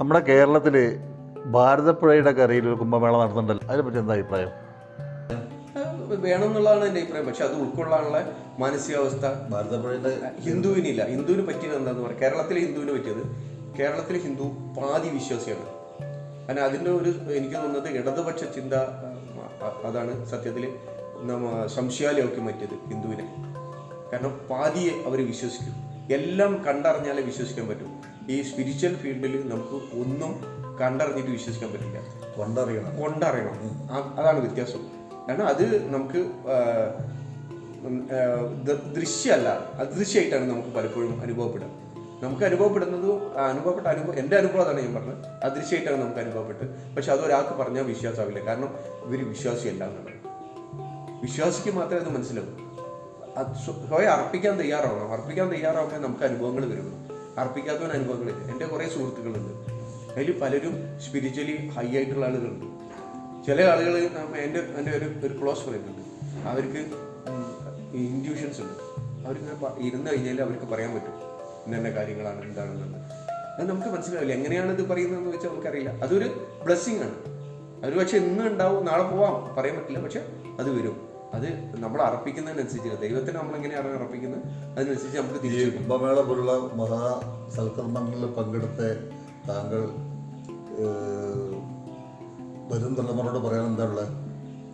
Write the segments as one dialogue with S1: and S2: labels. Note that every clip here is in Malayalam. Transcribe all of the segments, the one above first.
S1: നമ്മുടെ കേരളത്തിൽ ഭാരതപ്പുഴയുടെ കരയിൽ ഒരു കുംഭമേള നടത്തുന്നുണ്ടല്ലോ. അതിനെപ്പറ്റി എന്താ അഭിപ്രായം?
S2: വേണം എന്നുള്ളതാണ് എന്റെ അഭിപ്രായം. പക്ഷെ അത് ഉൾക്കൊള്ളാനുള്ള മാനസികാവസ്ഥ
S1: ഭാരതപ്പുഴയുടെ
S2: ഹിന്ദുവിനില്ല. ഹിന്ദുവിന് പറ്റിയത് എന്താന്ന് പറയാം. കേരളത്തിലെ ഹിന്ദുവിന് പറ്റിയത് കേരളത്തിലെ ഹിന്ദു പാതി വിശ്വാസിയാണ് കാരണം അതിന്റെ ഒരു എനിക്ക് തോന്നുന്നത് ഇടതുപക്ഷ ചിന്ത അതാണ് സത്യത്തിൽ നമ്മ സംശയാലയൊക്കെ പറ്റിയത് ഹിന്ദുവിനെ. കാരണം പാതിയെ അവർ വിശ്വസിക്കും. എല്ലാം കണ്ടറിഞ്ഞാലേ വിശ്വസിക്കാൻ പറ്റും. ഈ സ്പിരിച്വൽ ഫീൽഡിൽ നമുക്ക് ഒന്നും കണ്ടറിഞ്ഞിട്ട് വിശ്വസിക്കാൻ പറ്റില്ല.
S1: കൊണ്ടറിയണം.
S2: കൊണ്ടറിയണം. അതാണ് വ്യത്യാസം. കാരണം അത് നമുക്ക് ദൃശ്യമല്ല അദൃശ്യമായിട്ടാണ് നമുക്ക് പലപ്പോഴും അനുഭവപ്പെടുക. നമുക്ക് അനുഭവപ്പെടുന്നത് അനുഭവപ്പെട്ട അനുഭവം എന്റെ അനുഭവം അതാണ് ഞാൻ പറഞ്ഞത്. അദൃശ്യമായിട്ടാണ് നമുക്ക് അനുഭവപ്പെട്ട് പക്ഷെ അത് ഒരാൾക്ക് പറഞ്ഞാൽ വിശ്വാസമാവില്ല കാരണം ഇവർ വിശ്വാസിയല്ല എന്നുള്ളത്. വിശ്വാസിക്ക് മാത്രമേ അത് മനസ്സിലാവൂ സ്വയം അർപ്പിക്കാൻ തയ്യാറാവണം. അർപ്പിക്കാൻ തയ്യാറാവുമ്പോൾ നമുക്ക് അനുഭവങ്ങൾ വരും അർപ്പിക്കാത്തവൻ അനുഭവങ്ങളില്ല എന്റെ കുറേ സുഹൃത്തുക്കളുണ്ട്. അതിൽ പലരും സ്പിരിച്വലി ഹൈ ആയിട്ടുള്ള ആളുകളുണ്ട്. ചില ആളുകൾ എന്റെ എന്റെ ഒരു ഒരു ക്ലോസ് ഫ്രണ്ട് ഉണ്ട്. അവർക്ക് ഇൻഡ്യൂഷൻസ് ഉണ്ട്. അവർക്ക് ഇരുന്ന് കഴിഞ്ഞാൽ അവർക്ക് പറയാൻ പറ്റും. ഇന്നെ കാര്യങ്ങളാണ് എന്താണെന്നുള്ളത്. അത് നമുക്ക് മനസ്സിലാവില്ല. എങ്ങനെയാണ് ഇത് പറയുന്നതെന്ന് വെച്ചാൽ നമുക്കറിയില്ല. അതൊരു ബ്ലെസ്സിങ് ആണ്. അത് പക്ഷെ ഇന്ന് ഉണ്ടാവും നാളെ പോവാം പറയാൻ പറ്റില്ല. പക്ഷെ അത് വരും. അത് നമ്മൾ അർപ്പിക്കുന്നതിനനുസരിച്ച് ദൈവത്തിന് നമ്മൾ എങ്ങനെയാണ് അർപ്പിക്കുന്നത് അതിനനുസരിച്ച് നമുക്ക്
S1: ഈ
S2: തിരിച്ചു
S1: കുംഭമേള പോലുള്ള മഹാ സൽക്കർമ്മങ്ങളിൽ പങ്കെടുത്ത് താങ്കൾ ഏഹ്, വരും തലമുറയോട് പറയാൻ എന്താ ഉള്ളത്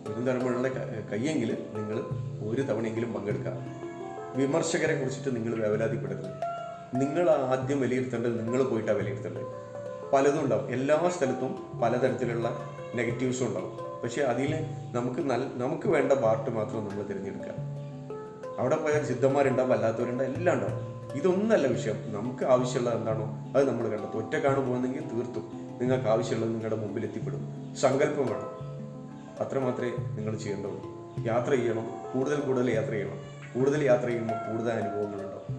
S2: ഒരു തലമുറയുടെ കയ്യെങ്കിൽ നിങ്ങൾ ഒരു തവണയെങ്കിലും പങ്കെടുക്കുക വിമർശകരെ കുറിച്ചിട്ട് നിങ്ങൾ വേവലാതിപ്പെടരുത് നിങ്ങൾ ആദ്യം വിലയിരുത്തേണ്ടത് നിങ്ങൾ പോയിട്ടാണ് വിലയിരുത്തേണ്ടത്. പലതും ഉണ്ടാവും. എല്ലാ സ്ഥലത്തും പലതരത്തിലുള്ള നെഗറ്റീവ്സും ഉണ്ടാവും. പക്ഷേ അതിൽ നമുക്ക് നല്ല നമുക്ക് വേണ്ട പാർട്ട് മാത്രം നമ്മൾ തിരഞ്ഞെടുക്കുക. അവിടെ പോയാൽ സിദ്ധന്മാരുണ്ടാവും അല്ലാത്തവരുണ്ടാവും എല്ലാം ഉണ്ടാവും. ഇതൊന്നല്ല വിഷയം. നമുക്ക് ആവശ്യമുള്ള എന്താണോ അത് നമ്മൾ കണ്ടെത്തും. ഒറ്റക്കാണ് പോകുന്നെങ്കിൽ തീർത്തും നിങ്ങൾക്ക് ആവശ്യമുള്ളത് നിങ്ങളുടെ മുമ്പിൽ എത്തിപ്പെടും. സങ്കല്പം വേണം. അത്ര മാത്രമേ നിങ്ങൾ ചെയ്യേണ്ടതുള്ളൂ. യാത്ര ചെയ്യണം. കൂടുതൽ കൂടുതൽ യാത്ര ചെയ്യണം. കൂടുതൽ യാത്ര ചെയ്യുമ്പോൾ കൂടുതൽ അനുഭവങ്ങളുണ്ടാവും.